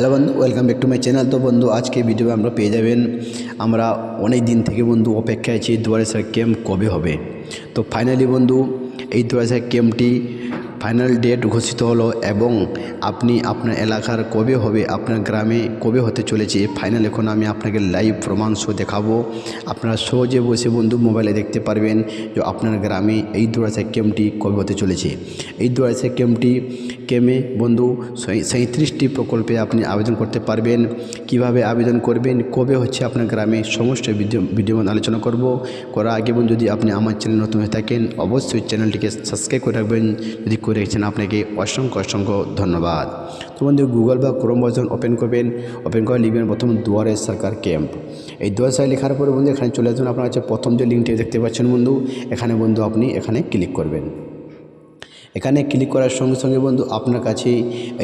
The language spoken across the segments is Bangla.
হ্যালো বন্ধু, welcome back to my channel. তো বন্ধু, আজকে ভিডিও আমরা পেয়ে যাবেন, আমরা অনেক দিন থেকে বন্ধু অপেক্ষায় আছি দুয়ারে স্যার ক্যাম্প কবে হবে। তো ফাইনালি বন্ধু, এই দুয়ারে স্যার ক্যাম্পটি ফাইনাল ডেট ঘোষিত হলো এবং আপনি আপনার এলাকার কবে হবে, আপনার গ্রামে কবে হতে চলেছে ফাইনাল এখন আমি আপনাকে লাইভ প্রমাণ শো দেখাবো। আপনারা সহজে বসে বন্ধু মোবাইলে দেখতে পারবেন যে আপনার গ্রামে এই দুয়ারে ক্যাম্পটি কবে হতে চলেছে। এই দুয়ারে ক্যাম্পটি ক্যাম্পে বন্ধু সাঁত্রিশটি প্রকল্পে আপনি আবেদন করতে পারবেন। কীভাবে আবেদন করবেন? কবে হচ্ছে আপনার গ্রামে? সমস্ত ভিডিও আলোচনা করব। করার আগে বন্ধু, যদি আপনি আমার চ্যানেল নতুন হয়ে থাকেন, অবশ্যই চ্যানেলটিকে সাবস্ক্রাইব করে রাখবেন। যদি করে রেখেছেন আপনাকে অসংখ্য অসংখ্য ধন্যবাদ। তো বন্ধু, গুগল বা ক্রোম ভার্জন ওপেন করবেন। ওপেন করে লিখবেন প্রথম দুয়ারে সরকার ক্যাম্প এই দুয়ারে সরকার লেখার পরে বন্ধু, এখানে চলে আসবেন আপনার কাছে প্রথম যে লিঙ্কটি দেখতে পাচ্ছেন বন্ধু, এখানে বন্ধু আপনি এখানে ক্লিক করবেন। এখানে ক্লিক করার সঙ্গে সঙ্গে বন্ধু আপনার কাছে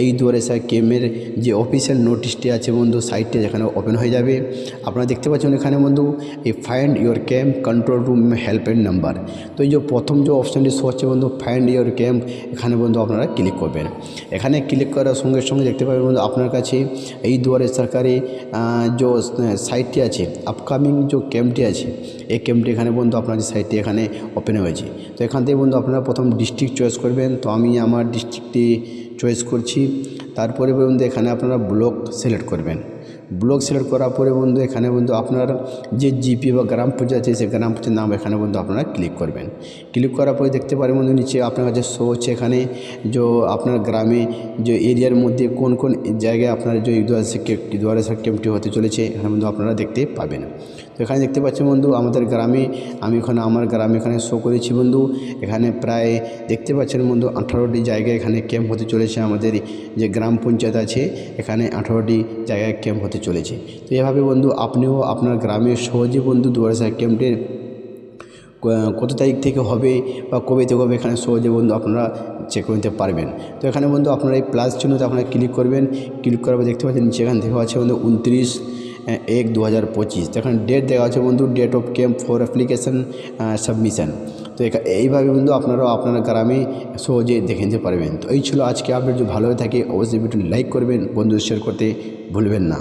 এই দুয়ারে স্যার কেমের যে অফিসিয়াল নোটিশটি আছে বন্ধু সাইটটি যেখানে ওপেন হয়ে যাবে। আপনারা দেখতে পাচ্ছেন এখানে বন্ধু, এই find your camp control room helpline number তো এই যে প্রথম যে অপশানটি শো হচ্ছে বন্ধু ফাইন্ড ইউর ক্যাম্প এখানে বন্ধু আপনারা ক্লিক করবেন। এখানে ক্লিক করার সঙ্গে সঙ্গে দেখতে পাবেন বন্ধু, আপনার কাছে এই দুয়ারে সরকারি যে সাইটটি আছে আপকামিং যে ক্যাম্পটি আছে এই ক্যাম্পটি এখানে বন্ধু আপনার সাইটটি এখানে ওপেন হয়েছে। তো এখান থেকে বন্ধু আপনারা প্রথম ডিস্ট্রিক্ট চয়েস করবেন। তো আমি আমার ডিস্ট্রিক্টটি চয়েস করছি। তারপরে বন্ধু এখানে আপনারা ব্লক সিলেক্ট করবেন। ব্লক সিলেক্ট করার পরে বন্ধু, এখানে বন্ধু আপনার যে জিপি বা গ্রাম পঞ্চায়েত আছে, সেই গ্রাম পঞ্চায়েত নাম এখানে বন্ধু আপনারা ক্লিক করবেন। ক্লিক করার পরে দেখতে পারেন বন্ধু, নিচে আপনার কাছে শো হচ্ছে এখানে যে আপনার গ্রামে যে এরিয়ার মধ্যে কোন কোন জায়গায় আপনার যে ক্যাম্পটি দুয়ারে ক্যাম্পটি হতে চলেছে, এখানে বন্ধু আপনারা দেখতে পাবেন। তো এখানে দেখতে পাচ্ছেন বন্ধু, আমাদের গ্রামে, আমি এখানে, আমার গ্রামে এখানে শো করেছি বন্ধু। এখানে প্রায় দেখতে পাচ্ছেন বন্ধু, আঠারোটি জায়গায় এখানে ক্যাম্প হতে চলেছে আমাদের যে গ্রাম পঞ্চায়েত আছে, এখানে আঠারোটি জায়গায় ক্যাম্প হতে চলেছে। তো এভাবে বন্ধু, আপনিও আপনার গ্রামে সহজে বন্ধু দুয়ারে ক্যাম্পের কত তারিখ থেকে হবে বা কবে থেকে হবে এখানে সহজে বন্ধু আপনারা চেক করে নিতে পারবেন। তো এখানে বন্ধু আপনারা এই প্লাস চিহ্নতে আপনারা ক্লিক করবেন ক্লিক করার পর দেখতে পাচ্ছেন এখানে দেখা আছে বন্ধু উনত্রিশ এক দু হাজার পঁচিশ। তো এখানে ডেট দেওয়া আছে বন্ধু date of camp for application submission তো এইভাবে বন্ধু আপনারাও আপনার গ্রামে সহজে দেখে নিতে পারবেন। তো এই ছিল আজকে আপনার যদি ভালো হয়ে থাকে, অবশ্যই ভিডিওটি লাইক করবেন বন্ধু শেয়ার করতে ভুলবেন না।